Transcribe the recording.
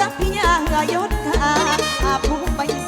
กับยายุทธาผู้ไป